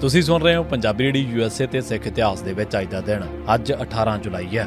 ਤੁਸੀਂ ਸੁਣ ਰਹੇ ਹੋ ਪੰਜਾਬੀ ਰੇਡੀ ਯੂਐਸਏ ਤੇ ਸਿੱਖ ਇਤਿਹਾਸ ਦੇ ਵਿੱਚ ਅੱਜ ਦਾ ਦਿਨ। ਅੱਜ 18 ਜੁਲਾਈ ਹੈ।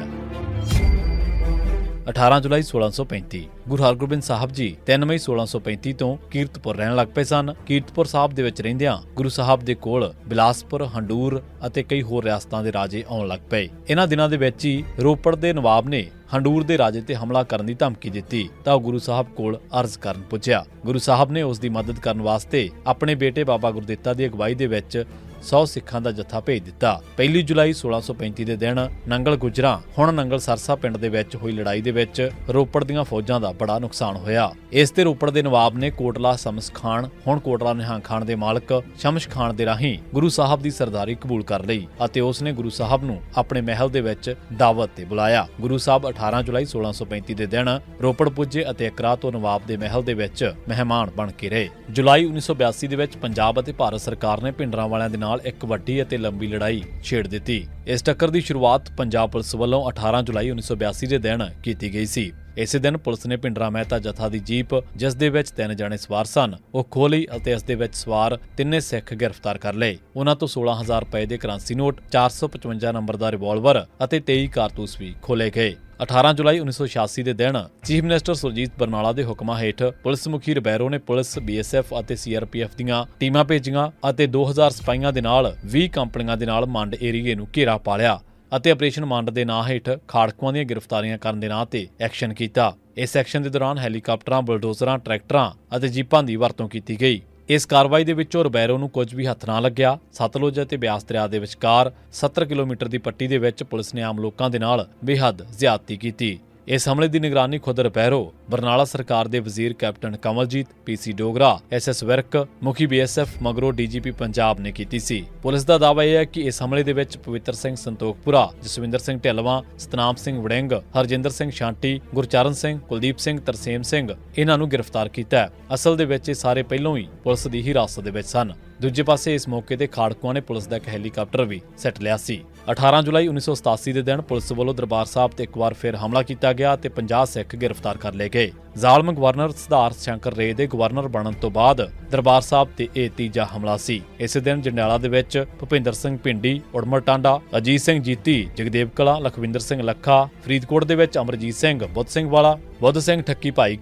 18 ਜੁਲਾਈ 1635 ਗੁਰੂ ਹਰਗੋਬਿੰਦ ਸਾਹਿਬ ਜੀ 3 ਮਈ 1635 ਤੋਂ ਕੀਰਤਪੁਰ ਰਹਿਣ ਲੱਗ ਪਏ ਸਨ। ਕੀਰਤਪੁਰ ਸਾਹਿਬ ਦੇ ਵਿੱਚ ਰਹਿੰਦਿਆਂ ਗੁਰੂ ਸਾਹਿਬ ਦੇ ਕੋਲ ਬਿਲਾਸਪੁਰ, ਹੰਡੂਰ ਅਤੇ ਕਈ ਹੋਰ ਰਿਆਸਤਾਂ ਦੇ ਰਾਜੇ ਆਉਣ ਲੱਗ ਪਏ। ਇਹਨਾਂ ਦਿਨਾਂ ਦੇ ਵਿੱਚ ਹੀ ਰੋਪੜ ਦੇ ਨਵਾਬ ਨੇ ਹੰਡੂਰ ਦੇ ਰਾਜੇ ਤੇ ਹਮਲਾ ਕਰਨ ਦੀ ਧਮਕੀ ਦਿੱਤੀ, ਤਾਂ ਉਹ ਗੁਰੂ ਸਾਹਿਬ ਕੋਲ ਅਰਜ਼ ਕਰਨ ਪੁੱਜਿਆ। ਗੁਰੂ ਸਾਹਿਬ ਨੇ ਉਸ ਦੀ ਮਦਦ ਕਰਨ ਵਾਸਤੇ ਆਪਣੇ ਬੇਟੇ ਬਾਬਾ ਗੁਰਦਿੱਤਾ ਦੀ ਅਗਵਾਈ ਦੇ ਵਿੱਚ 100 ਸਿੱਖਾਂ ਦਾ ਜੱਥਾ ਭੇਜ ਦਿੱਤਾ। 1 ਜੁਲਾਈ 1635 ਦੇ ਦਿਨ ਨੰਗਲ ਗੁਜਰਾ। ਹੁਣ ਨੰਗਲ ਸਰਸਾ ਪਿੰਡ ਦੇ ਵਿੱਚ ਹੋਈ ਲੜਾਈ ਦੇ ਵਿੱਚ ਰੋਪੜ ਦੀਆਂ ਫੌਜਾਂ ਦਾ ਬੜਾ ਨੁਕਸਾਨ ਹੋਇਆ। ਇਸ ਤੇ ਰੋਪੜ ਦੇ ਨਵਾਬ ਨੇ ਕੋਟਲਾ ਸ਼ਮਸ ਖਾਨ, ਹੁਣ ਕੋਟਲਾ ਨਿਹੰਗ ਖਾਨ ਦੇ ਮਾਲਕ ਸ਼ਮਸ ਖਾਨ ਦੇ ਰਾਹੀਂ ਗੁਰੂ ਸਾਹਿਬ ਦੀ ਸਰਦਾਰੀ ਕਬੂਲ ਕਰ ਲਈ ਅਤੇ ਉਸ ਨੇ ਗੁਰੂ ਸਾਹਿਬ ਨੂੰ ਆਪਣੇ ਮਹਿਲ ਦੇ ਵਿੱਚ ਦਾਵਤ ਤੇ ਬੁਲਾਇਆ। ਗੁਰੂ ਸਾਹਿਬ 18 ਜੁਲਾਈ 1635 ਦੇ ਦਿਨ ਰੋਪੜ ਪੁੱਜੇ ਅਤੇ ਇਕਰਾ ਤੋਂ ਨਵਾਬ ਦੇ ਮਹਿਲ ਦੇ ਵਿੱਚ ਮਹਿਮਾਨ ਬਣ ਕੇ ਰਹੇ। ਜੁਲਾਈ 1982 ਦੇ ਵਿੱਚ ਪੰਜਾਬ ਅਤੇ ਭਾਰਤ ਸਰਕਾਰ ਨੇ ਭਿੰਡਰਾਂ ਵਾਲਿਆਂ ਦੇ ਨਾਲ ਇੱਕ ਵੱਡੀ ਅਤੇ ਲੰਬੀ ਲੜਾਈ ਛੇੜ ਦਿੱਤੀ। ਇਸ ਟੱਕਰ ਦੀ ਸ਼ੁਰੂਆਤ ਪੰਜਾਬ ਪੁਲਿਸ ਵੱਲੋਂ 18 ਜੁਲਾਈ 1982 ਦੇ ਦਿਨ ਕੀਤੀ ਗਈ ਸੀ। ਇਸੇ ਦਿਨ ਪੁਲਿਸ ਨੇ ਭਿੰਡਰਾਂ ਮਹਿਤਾ ਜਥਾ ਦੀ ਜੀਪ, ਜਿਸ ਦੇ ਵਿੱਚ ਤਿੰਨ ਜਣੇ ਸਵਾਰ ਸਨ, ਉਹ ਖੋਹ ਲਈ ਅਤੇ ਇਸ ਦੇ ਵਿੱਚ ਸਵਾਰ ਤਿੰਨੇ ਸਿੱਖ ਗ੍ਰਿਫਤਾਰ ਕਰ ਲਏ। ਉਹਨਾਂ ਤੋਂ 16000 ਰੁਪਏ ਦੇ ਕਰੰਸੀ ਨੋਟ 455 ਨੰਬਰ ਦਾ ਰਿਵਾਲਵਰ ਅਤੇ 23 ਕਾਰਤੂਸ ਵੀ ਖੋਲੇ ਗਏ। 18 ਜੁਲਾਈ 1986 ਦੇ ਦਿਨ ਚੀਫ ਮਿਨਿਸਟਰ ਸੁਰਜੀਤ ਬਰਨਾਲਾ ਦੇ ਹੁਕਮਾਂ ਹੇਠ ਪੁਲਿਸ ਮੁਖੀ ਰਬੈਰੋ ਨੇ ਪੁਲਿਸ ਬੀਐਸਐਫ ਅਤੇ ਸੀਆਰਪੀਐਫ ਦੀਆਂ ਟੀਮਾਂ ਭੇਜੀਆਂ ਅਤੇ 2000 ਸਿਪਾਹੀਆਂ ਦੇ ਨਾਲ 20 ਕੰਪਨੀਆਂ ਦੇ ਨਾਲ ਮੰਡ ਏਰੀਏ ਨੂੰ ਘੇਰਾ ਪਾ ਲਿਆ ਅਤੇ ਆਪਰੇਸ਼ਨ ਮੰਡ ਦੇ ਨਾਂ ਹੇਠ ਖਾੜਕੂਆਂ ਦੀਆਂ ਗ੍ਰਿਫਤਾਰੀਆਂ ਕਰਨ ਦੇ ਨਾਂ ਤੇ ਐਕਸ਼ਨ ਕੀਤਾ। ਇਸ ਐਕਸ਼ਨ ਦੇ ਦੌਰਾਨ ਹੈਲੀਕਾਪਟਰਾਂ, ਬੁਲਡੋਜ਼ਰਾਂ, ਟਰੈਕਟਰਾਂ ਅਤੇ ਜੀਪਾਂ ਦੀ ਵਰਤੋਂ ਕੀਤੀ ਗਈ। ਇਸ ਕਾਰਵਾਈ ਦੇ ਵਿੱਚੋਂ ਰਬੈਰੋ ਨੂੰ ਕੁਝ ਵੀ ਹੱਥ ਨਾ ਲੱਗਿਆ। ਸਤਲੁਜ ਅਤੇ ਬਿਆਸ ਦਰਿਆ ਦੇ ਵਿਚਕਾਰ 70 ਕਿਲੋਮੀਟਰ ਦੀ ਪੱਟੀ ਦੇ ਵਿੱਚ ਪੁਲਿਸ ਨੇ ਆਮ ਲੋਕਾਂ ਦੇ ਨਾਲ ਬੇਹੱਦ ਜ਼ਿਆਦਤੀ ਕੀਤੀ। ਇਸ ਹਮਲੇ ਦੀ ਨਿਗਰਾਨੀ ਖੁਦ ਰਪੈਰੋ, ਬਰਨਾਲਾ ਸਰਕਾਰ ਦੇ ਵਜ਼ੀਰ captain Kamaljit PC Dogra SS Virk, ਮੁਖੀ ਬੀਐਸਐਫ ਮਗਰੋ ਡੀਜੀਪੀ ਪੰਜਾਬ ਨੇ ਕੀਤੀ ਸੀ ਪੁਲਿਸ ਦਾ ਦਾਅਵਾ ਇਹ ਹੈ ਕਿ ਇਸ ਹਮਲੇ ਦੇ ਵਿੱਚ ਪਵਿੱਤਰ ਸਿੰਘ ਸੰਤੋਖਪੁਰਾ, ਜਸਵਿੰਦਰ ਸਿੰਘ ਢਿੱਲਵਾਂ, ਸਤਨਾਮ ਸਿੰਘ ਵੜਿੰਗ, ਹਰਜਿੰਦਰ ਸਿੰਘ ਸ਼ਾਂਟੀ, ਗੁਰਚਰਨ ਸਿੰਘ, ਕੁਲਦੀਪ ਸਿੰਘ, ਤਰਸੇਮ ਸਿੰਘ, ਇਹਨਾਂ ਨੂੰ ਗ੍ਰਿਫਤਾਰ ਕੀਤਾ ਹੈ। ਅਸਲ ਦੇ ਵਿੱਚ ਇਹ ਸਾਰੇ ਪਹਿਲਾਂ ਹੀ ਪੁਲਿਸ ਦੀ ਹਿਰਾਸਤ ਦੇ ਵਿੱਚ ਸਨ ਦੂਜੇ ਪਾਸੇ ਇਸ ਮੌਕੇ ਤੇ ਖਾੜਕੂਆਂ ਨੇ ਪੁਲਿਸ ਦਾ ਇੱਕ ਹੈਲੀਕਾਪਟਰ ਵੀ ਸੱਟ ਲਿਆ ਸੀ। 18 ਜੁਲਾਈ 1987 ਦੇ ਦਿਨ ਪੁਲਿਸ ਵੱਲੋਂ ਦਰਬਾਰ ਸਾਹਿਬ ਤੇ ਇੱਕ ਵਾਰ ਫਿਰ ਹਮਲਾ ਕੀਤਾ ਗਿਆ ਤੇ 50 ਸਿੱਖ ਗ੍ਰਿਫਤਾਰ ਕਰ ਲਏ ਗਏ। ਜ਼ਾਲਮ ਗਵਰਨਰ ਸਿਧਾਰਥ ਸ਼ੰਕਰ ਰੇ ਦੇ ਗਵਰਨਰ ਬਣਨ ਤੋਂ ਬਾਅਦ ਦਰਬਾਰ ਸਾਹਿਬ ਤੇ ਇਹ ਤੀਜਾ ਹਮਲਾ ਸੀ। ਇਸੇ ਦਿਨ ਜੰਡਿਆਲਾ ਦੇ ਵਿੱਚ ਭੁਪਿੰਦਰ ਸਿੰਘ ਪਿੰਡੀ ਉੜਮਰ ਟਾਂਡਾ, ਅਜੀਤ ਸਿੰਘ ਜੀਤੀ, ਜਗਦੇਵ ਕਲਾ, ਲਖਵਿੰਦਰ ਸਿੰਘ ਲੱਖਾ, ਫਰੀਦਕੋਟ ਦੇ ਵਿੱਚ ਅਮਰਜੀਤ ਸਿੰਘ, ਬੁੱਧ ਸਿੰਘ ਵਾਲਾ, ਬੁੱਧ ਸਿੰਘ ਠੱਕੀ ਭਾਈ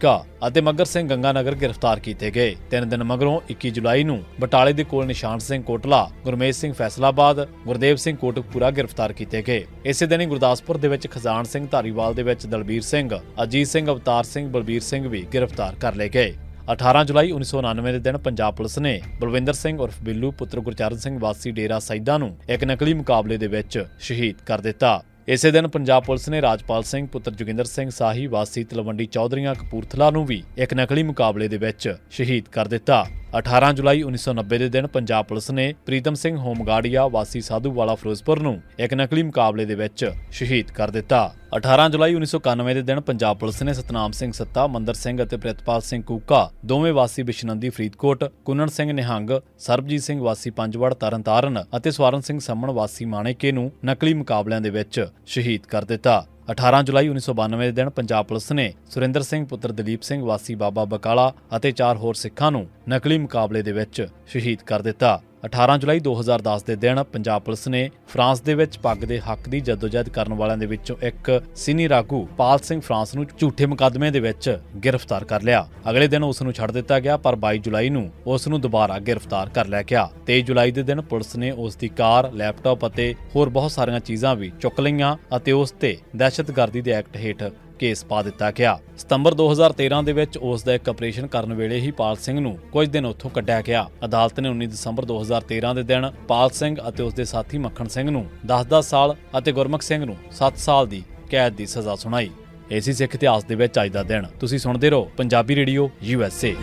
ਅਤੇ ਮੱਗਰ ਸਿੰਘ ਗੰਗਾਨਗਰ ਗ੍ਰਿਫਤਾਰ ਕੀਤੇ ਗਏ। ਤਿੰਨ ਦਿਨ ਮਗਰੋਂ 21 ਜੁਲਾਈ ਨੂੰ ਬਟਾਲੇ ਦੇ ਕੋਲ ਨਿਸ਼ਾਨ ਸਿੰਘ ਕੋਟਲਾ, ਗੁਰਮੇਜ ਸਿੰਘ ਫੈਸਲਾਬਾਦ, ਗੁਰਦੇਵ ਸਿੰਘ ਕੋਟਕਪੂਰਾ ਗ੍ਰਿਫਤਾਰ ਕੀਤੇ ਗਏ। ਇਸੇ ਦਿਨ ਹੀ ਗੁਰਦਾਸਪੁਰ ਦੇ ਵਿੱਚ ਖਜ਼ਾਨ ਸਿੰਘ ਧਾਰੀਵਾਲ ਦੇ ਵਿੱਚ ਦਲਬੀਰ ਸਿੰਘ, ਅਜੀਤ ਸਿੰਘ ਅਵਤਾਰ ਸਿੰਘ ਬਲਬੀਰ ਸਿੰਘ ਵੀ ਗ੍ਰਿਫਤਾਰ ਕਰ ਲਏ ਗਏ। 18 ਜੁਲਾਈ 1999 ਦੇ ਦਿਨ ਪੰਜਾਬ ਪੁਲਿਸ ਨੇ ਬਲਵਿੰਦਰ ਸਿੰਘ ਉਰਫ ਬਿੱਲੂ, ਪੁੱਤਰ ਗੁਰਚਰਨ ਸਿੰਘ ਵਾਸੀ ਡੇਰਾ ਸੈਦਾ ਨੂੰ ਇੱਕ ਨਕਲੀ ਮੁਕਾਬਲੇ ਦੇ ਵਿੱਚ ਸ਼ਹੀਦ ਕਰ ਦਿੱਤਾ। ਇਸੇ ਦਿਨ ਪੰਜਾਬ ਪੁਲਿਸ ਨੇ ਰਾਜਪਾਲ ਸਿੰਘ, ਪੁੱਤਰ ਜੋਗਿੰਦਰ ਸਿੰਘ ਸਾਹੀ, ਵਾਸੀ ਤਲਵੰਡੀ ਚੌਧਰੀਆਂ ਕਪੂਰਥਲਾ ਨੂੰ ਵੀ ਇੱਕ ਨਕਲੀ ਮੁਕਾਬਲੇ ਦੇ ਵਿੱਚ ਸ਼ਹੀਦ ਕਰ ਦਿੱਤਾ। 18 ਜੁਲਾਈ 1990 ਦੇ ਦਿਨ ਪੰਜਾਬ ਪੁਲਿਸ ਨੇ ਪ੍ਰੀਤਮ ਸਿੰਘ ਹੋਮਗਾੜੀਆ ਵਾਸੀ ਸਾਧੂਵਾਲਾ ਫਿਰੋਜ਼ਪੁਰ ਨੂੰ ਇੱਕ ਨਕਲੀ ਮੁਕਾਬਲੇ ਦੇ ਵਿੱਚ ਸ਼ਹੀਦ ਕਰ ਦਿੱਤਾ। 18 ਜੁਲਾਈ 1991 ਦੇ ਦਿਨ ਪੰਜਾਬ ਪੁਲਿਸ ਨੇ ਸਤਨਾਮ ਸਿੰਘ ਸੱਤਾ, ਮੰਦਰ ਸਿੰਘ ਅਤੇ ਪ੍ਰਿਤਪਾਲ ਸਿੰਘ ਕੂਕਾ, ਦੋਵੇਂ ਵਾਸੀ ਬਿਸ਼ਨੰਦੀ ਫਰੀਦਕੋਟ, ਕੁੰਨਣ ਸਿੰਘ ਨਿਹੰਗ, ਸਰਬਜੀਤ ਸਿੰਘ ਵਾਸੀ ਪੰਜਵੜ, ਤਰਨਤਾਰਨ ਅਤੇ ਸਵਰਨ ਸਿੰਘ ਸੰਮਣ ਵਾਸੀ ਮਾਣੇਕੇ ਨੂੰ ਨਕਲੀ ਮੁਕਾਬਲਿਆਂ ਦੇ ਵਿੱਚ ਸ਼ਹੀਦ ਕਰ ਦਿੱਤਾ। 18 ਜੁਲਾਈ 1992 ਦੇ ਦਿਨ ਪੰਜਾਬ ਪੁਲਿਸ ਨੇ ਸੁਰਿੰਦਰ ਸਿੰਘ, ਪੁੱਤਰ ਦਲੀਪ ਸਿੰਘ, ਵਾਸੀ ਬਾਬਾ ਬਕਾਲਾ ਅਤੇ ਚਾਰ ਹੋਰ ਸਿੱਖਾਂ ਨੂੰ ਨਕਲੀ ਮੁਕਾਬਲੇ ਦੇ ਵਿੱਚ ਸ਼ਹੀਦ ਕਰ ਦਿੱਤਾ। 18 ਜੁਲਾਈ 2010 ਦੇ ਦਿਨ ਪੰਜਾਬ ਪੁਲਿਸ ਨੇ ਫਰਾਂਸ ਦੇ ਵਿੱਚ ਪੱਗ ਦੇ ਹੱਕ ਦੀ ਜਦੋਜਹਿਦ ਕਰਨ ਵਾਲਿਆਂ ਦੇ ਵਿੱਚੋਂ ਇੱਕ ਸੀਨੀਅਰ ਆਗੂ ਪਾਲ ਸਿੰਘ ਫਰਾਂਸ ਨੂੰ ਝੂਠੇ ਮੁਕੱਦਮੇ ਦੇ ਵਿੱਚ ਗ੍ਰਿਫਤਾਰ ਕਰ ਲਿਆ। ਅਗਲੇ ਦਿਨ ਉਸ ਨੂੰ ਛੱਡ ਦਿੱਤਾ ਗਿਆ, ਪਰ 22 ਜੁਲਾਈ ਨੂੰ ਉਸ ਨੂੰ ਦੁਬਾਰਾ ਗ੍ਰਿਫਤਾਰ ਕਰ ਲਿਆ ਗਿਆ। 23 ਜੁਲਾਈ ਦੇ ਦਿਨ ਪੁਲਿਸ ਨੇ ਉਸ ਦੀ ਕਾਰ, ਲੈਪਟਾਪ ਅਤੇ ਹੋਰ ਬਹੁਤ ਸਾਰੀਆਂ ਚੀਜ਼ਾਂ ਵੀ ਚੁੱਕ ਲਈਆਂ ਅਤੇ ਉਸ ਤੇ ਦਹਿਸ਼ਤਗਰਦੀ ਦੇ ਐਕਟ ਹੇਠ ਕੇਸ ਪਾ ਦਿੱਤਾ ਗਿਆ। ਸਤੰਬਰ 2013 ਦੇ ਵਿੱਚ ਉਸ ਦਾ ਇੱਕ ਆਪਰੇਸ਼ਨ ਕਰਨ ਵੇਲੇ ਹੀ ਪਾਲ ਸਿੰਘ ਨੂੰ ਕੁਝ ਦਿਨ ਉੱਥੋਂ ਕੱਢਿਆ ਗਿਆ। ਅਦਾਲਤ ਨੇ 19 ਦਸੰਬਰ 2013 ਦੇ ਦਿਨ ਪਾਲ ਸਿੰਘ ਅਤੇ ਉਸ ਦੇ ਸਾਥੀ ਮੱਖਣ ਸਿੰਘ ਨੂੰ 10-10 ਸਾਲ ਅਤੇ ਗੁਰਮੁਖ ਸਿੰਘ ਨੂੰ 7 ਸਾਲ ਦੀ ਕੈਦ ਦੀ ਸਜ਼ਾ ਸੁਣਾਈ। ਏਸੀ ਸਿੱਖ ਇਤਿਹਾਸ ਦੇ ਵਿੱਚ ਅੱਜ ਦਾ ਦਿਨ। ਤੁਸੀਂ ਸੁਣਦੇ ਰਹੋ ਪੰਜਾਬੀ ਰੇਡੀਓ ਯੂਐਸਏ